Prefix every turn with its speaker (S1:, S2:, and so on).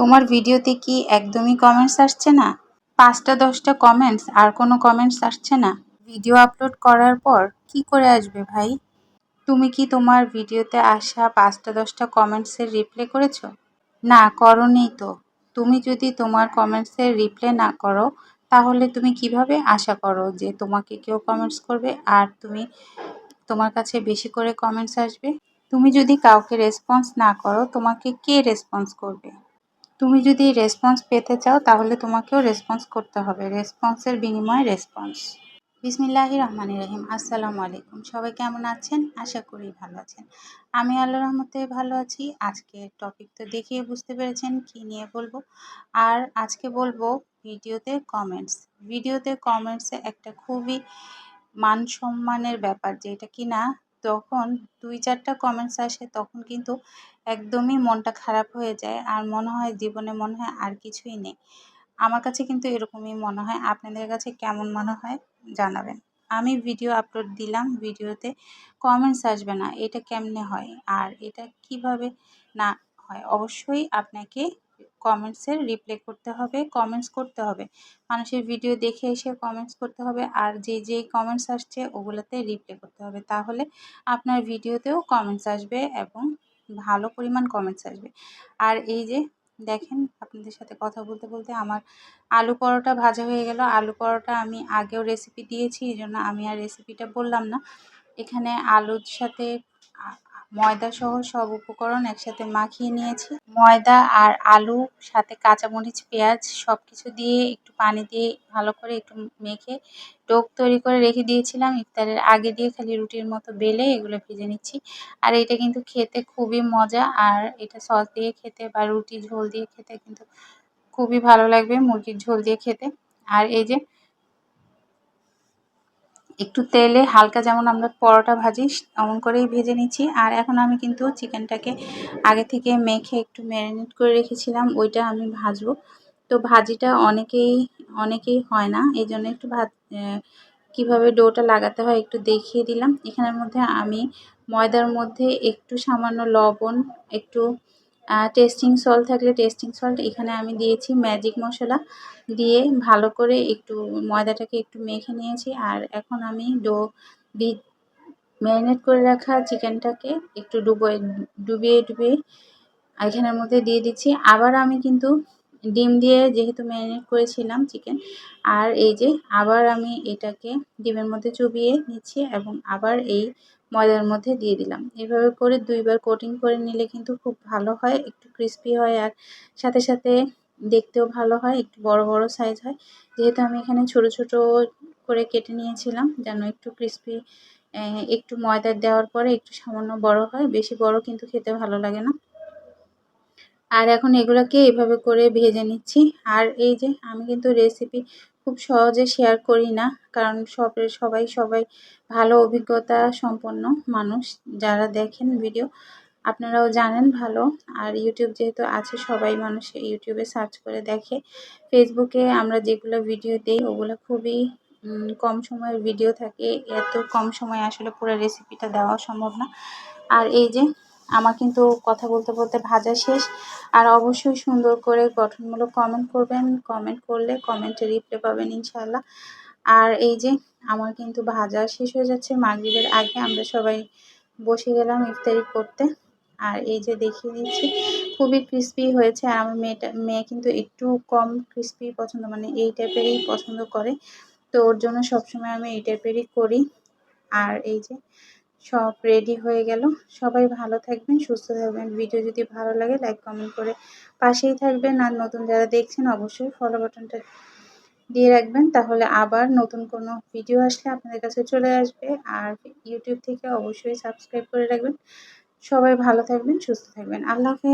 S1: তোমার ভিডিওতে কি একদমই কমেন্টস আসছে না? পাঁচটা, দশটা কমেন্টস আর কোনো কমেন্টস আসছে না? ভিডিও আপলোড করার পর কি করে আসবে ভাই? তুমি কি তোমার ভিডিওতে আসা পাঁচটা, দশটা কমেন্টসের রিপ্লে করেছ? না, করনি তো। তুমি যদি তোমার কমেন্টসের রিপ্লে না করো, তাহলে তুমি কীভাবে আশা করো যে তোমাকে কেউ কমেন্টস করবে? আর তুমি তোমার কাছে বেশি করে কমেন্টস আসবে? তুমি যদি কাউকে রেসপন্স না করো, তোমাকে কে রেসপন্স করবে? তুমি যদি রেসপন্স পেতে চাও, তাহলে তোমাকেও রেসপন্স করতে হবে। রেসপন্সের বিনিময়ে রেসপন্স বিসমিল্লাহি রহমান রহিম। আসসালামু আলাইকুম। সবাই কেমন আছেন? আশা করি ভালো আছেন। আমি আল্লাহ রহমতে ভালো আছি। আজকে টপিক তো দেখিয়ে বুঝতে পেরেছেন কি নিয়ে বলব। আর আজকে বলব ভিডিওতে কমেন্টস ভিডিওতে কমেন্টসে একটা খুবই মান সম্মানের ব্যাপার যেটা কি না তখন দুই চারটা কমেন্টস আসে, তখন কিন্তু একদমই মনটা খারাপ হয়ে যায় আর মনে হয় জীবনে মনে হয় আর কিছুই নেই। আমার কাছে কিন্তু এরকমই মনে হয়। আপনাদের কাছে কেমন মনে হয় জানাবেন। আমি ভিডিও আপলোড দিলাম ভিডিওতে কমেন্টস আসবে না। এটা কেমনে হয়? আর এটা কীভাবে না হয়? অবশ্যই আপনাকে কমেন্টসের রিপ্লাই করতে হবে কমেন্টস করতে হবে। মানুষের ভিডিও দেখে এসে কমেন্টস করতে হবে আর যে যে কমেন্টস আসছে ওগুলোতে রিপ্লাই করতে হবে। তাহলে আপনার ভিডিওতেও কমেন্টস আসবে এবং ভালো পরিমাণ কমেন্টস আসবে। আর এই যে দেখেন আপনাদের সাথে কথা বলতে বলতে আমার আলু পরোটা ভাজা হয়ে গেল। আলু পরোটা আমি আগেও রেসিপি দিয়েছি এই জন্য আমি আর রেসিপিটা বললাম না। এখানে আলুর সাথে ময়দা সহ সব উপকরণ একসাথে মাখিয়ে নিয়েছি। ময়দা আর আলু, সাথে কাঁচামরিচ, পেঁয়াজ সব কিছু দিয়ে একটু পানি দিয়ে ভালো করে একটু মেখে টোক তৈরি করে রেখে দিয়েছিলাম। ইফতারের আগে দিয়ে খালি রুটির মতো বেলে এগুলো ভেজে নিচ্ছি। আর এটা কিন্তু খেতে খুবই মজা, আর এটা সস দিয়ে খেতে বা রুটি ঝোল দিয়ে খেতে কিন্তু খুবই ভালো লাগবে, মুরগির ঝোল দিয়ে খেতে। আর এই যে একটু তেলে হালকা যেমন আমরা পরোটা ভাজি এমন করেই ভেজে নিচ্ছি। আর এখন আমি কিন্তু চিকেনটাকে আগে থেকে মেখে একটু ম্যারিনেট করে রেখেছিলাম, ওইটা আমি ভাজবো। তো ভাজিটা অনেকেই অনেকেই হয় না, এই জন্য একটু ভাত কীভাবে ডোটা লাগাতে হয় একটু দেখিয়ে দিলাম। এখানের মধ্যে আমি ময়দার মধ্যে একটু সামান্য লবণ, একটু টেস্টিং সল্ট থাকলে টেস্টিং সল্ট এখানে আমি দিয়েছি ম্যাজিক মশলা দিয়ে ভালো করে একটু ময়দাটাকে একটু মেখে নিয়েছি। আর এখন আমি ডো ম্যারিনেট করে রাখা চিকেনটাকে একটু ডুবোয় ডুবিয়ে ডুবিয়ে এখানের মধ্যে দিয়ে দিচ্ছি। আবার আমি কিন্তু ডিম দিয়ে যেহেতু ম্যারিনেট করেছিলাম চিকেন, আর এই যে আবার আমি এটাকে ডিমের মধ্যে চুবিয়ে নিচ্ছি এবং আবার এই ময়দার মধ্যে দিয়ে দিলাম। এভাবে করে দুইবার কোটিং করে নিলে কিন্তু খুব ভালো হয়, একটু ক্রিস্পি হয় আর সাথে সাথে দেখতেও ভালো হয়, একটু বড় বড় সাইজ হয়। যেহেতু আমি এখানে ছোট ছোট করে কেটে নিয়েছিলাম, যেন একটু ক্রিস্পি একটু ময়দা দেওয়ার পরে একটু সামান্য বড় হয়, বেশি বড় কিন্তু খেতে ভালো লাগে না। আর এখন এগুলোকে এভাবে করে ভেজে নিচ্ছি। আর এই যে, আমি কিন্তু রেসিপি খুব সহজে শেয়ার করি না। কারণ সব, সবাই সবাই ভালো অভিজ্ঞতা সম্পন্ন মানুষ যারা দেখেন ভিডিও আপনারাও জানেন ভালো। আর ইউটিউব যেহেতু আছে, সবাই মানুষ ইউটিউবে সার্চ করে দেখে। ফেসবুকে আমরা যেগুলো ভিডিও দিই, ওগুলো খুবই কম সময়ের ভিডিও থাকে। এত কম সময়ে আসলে পুরো রেসিপিটা দেওয়া সম্ভব না। আর এই যে আমার কিন্তু কথা বলতে বলতে ভাজা শেষ। আর অবশ্যই সুন্দর করে গঠনমূলক কমেন্ট করবেন। কমেন্ট করলে কমেন্টে রিপ্লাই পাবেন ইনশাল্লাহ আর এই যে আমার কিন্তু ভাজা শেষ হয়ে যাচ্ছে। মাগরীবের আগে আমরা সবাই বসে গেলাম ইফতারি করতে। আর এই যে দেখিয়ে দিচ্ছি, খুবই ক্রিস্পি হয়েছে। আর আমার মেয়েটা, মেয়ে কিন্তু একটু কম ক্রিস্পি পছন্দ মানে এই টাইপেরই পছন্দ করে। তো ওর জন্য সবসময় আমি এই টাইপেরই করি। আর এই যে সব রেডি হয়ে গেল। সবাই ভালো থাকবেন, সুস্থ থাকবেন। ভিডিও যদি ভালো লাগে লাইক কমেন্ট করে পাশেই থাকবেন। আর নতুন যারা দেখছেন, অবশ্যই ফলো বাটনটা দিয়ে রাখবেন। তাহলে আবার নতুন কোনো ভিডিও আসলে আপনাদের কাছে চলে আসবে। আর ইউটিউব থেকে অবশ্যই সাবস্ক্রাইব করে রাখবেন। সবাই ভালো থাকবেন, সুস্থ থাকবেন। আল্লাহ হাফেজ।